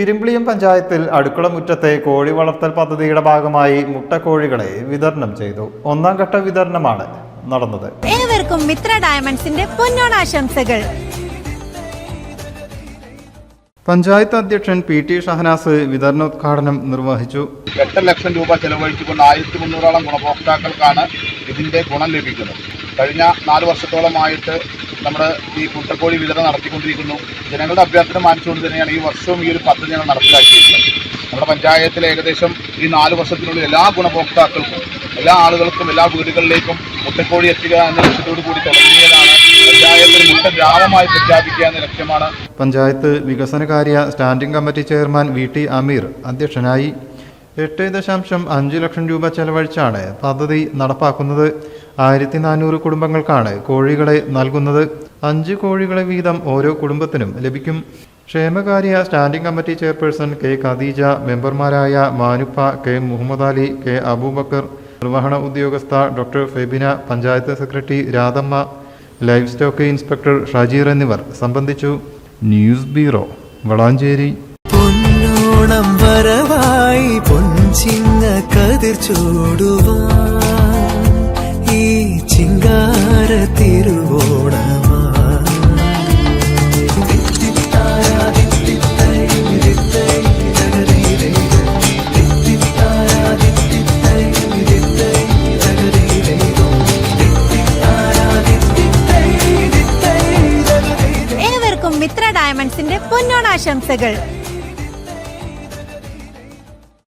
ഇരുമ്പിളിയം പഞ്ചായത്തിൽ അടുക്കള മുറ്റത്തെ കോഴി വളർത്തൽ പദ്ധതിയുടെ ഭാഗമായി മുട്ടക്കോഴികളെ വിതരണം ചെയ്തു. ഒന്നാം ഘട്ട വിതരണമാണ് നടന്നത്. ഏവർക്കും മിത്ര ഡയമണ്ട്സിന്റെ പൊന്നോണാശംസകൾ പഞ്ചായത്ത് അധ്യക്ഷൻ പി ടി ഷഹനാസ് വിതരണോദ്ഘാടനം നിർവഹിച്ചു. എട്ട് ലക്ഷം രൂപ ചെലവഴിച്ചുകൊണ്ട് ആയിരത്തി മുന്നൂറോളം ഗുണഭോക്താക്കൾക്കാണ് ഇതിന്റെ ഗുണം ലഭിക്കുന്നത്. കഴിഞ്ഞ നാല് വർഷത്തോളമായിട്ട് നമ്മൾ ഈ കുട്ടക്കോഴി വിതരണം നടത്തിക്കൊണ്ടിരിക്കുന്നു. ജനങ്ങളുടെ അഭ്യർത്ഥന മാനിച്ചുകൊണ്ട് തന്നെയാണ് ഈ വർഷവും ഈ ഒരു പദ്ധതി ഞങ്ങൾ നടപ്പിലാക്കിയിട്ടുള്ളത്. നമ്മുടെ പഞ്ചായത്തിലെ ഏകദേശം ഈ നാല് വർഷത്തിനുള്ളിൽ എല്ലാ ഗുണഭോക്താക്കൾക്കും എല്ലാ ആളുകൾക്കും എല്ലാ വീടുകളിലേക്കും മുട്ടക്കോഴി എത്തുക എന്ന ലക്ഷ്യത്തോടു കൂടി തുടങ്ങിയതാണ് പഞ്ചായത്ത് എന്ന ലക്ഷ്യമാണ്. പഞ്ചായത്ത് വികസനകാര്യ standing committee chairman V T Ameer അധ്യക്ഷനായി എട്ട് ദശാംശം അഞ്ച് ലക്ഷം രൂപ ചെലവഴിച്ചാണ് പദ്ധതി നടപ്പാക്കുന്നത്. ആയിരത്തി നാനൂറ് കുടുംബങ്ങൾക്കാണ് കോഴികളെ നൽകുന്നത്. അഞ്ച് കോഴികളെ വീതം ഓരോ കുടുംബത്തിനും ലഭിക്കും. ക്ഷേമകാര്യ standing committee chairperson K Khadeeja മെമ്പർമാരായ മാനുപ്പ കെ മുഹമ്മദ് അലി കെ അബൂബക്കർ നിർവഹണ ഉദ്യോഗസ്ഥ doctor Febina panchayat secretary Radhamma life stock inspector Shajeer എന്നിവർ സംബന്ധിച്ചു. News bureau Valanchery. പൊന്നോണം വരവായി പൊൻചിങ്ങ കതിർ ചൂടുവാൻ തിരുവോണമാ. ഏവർക്കും മിത്ര ഡയമണ്ട്സിന്റെ പൊന്നോണാശംസകൾ.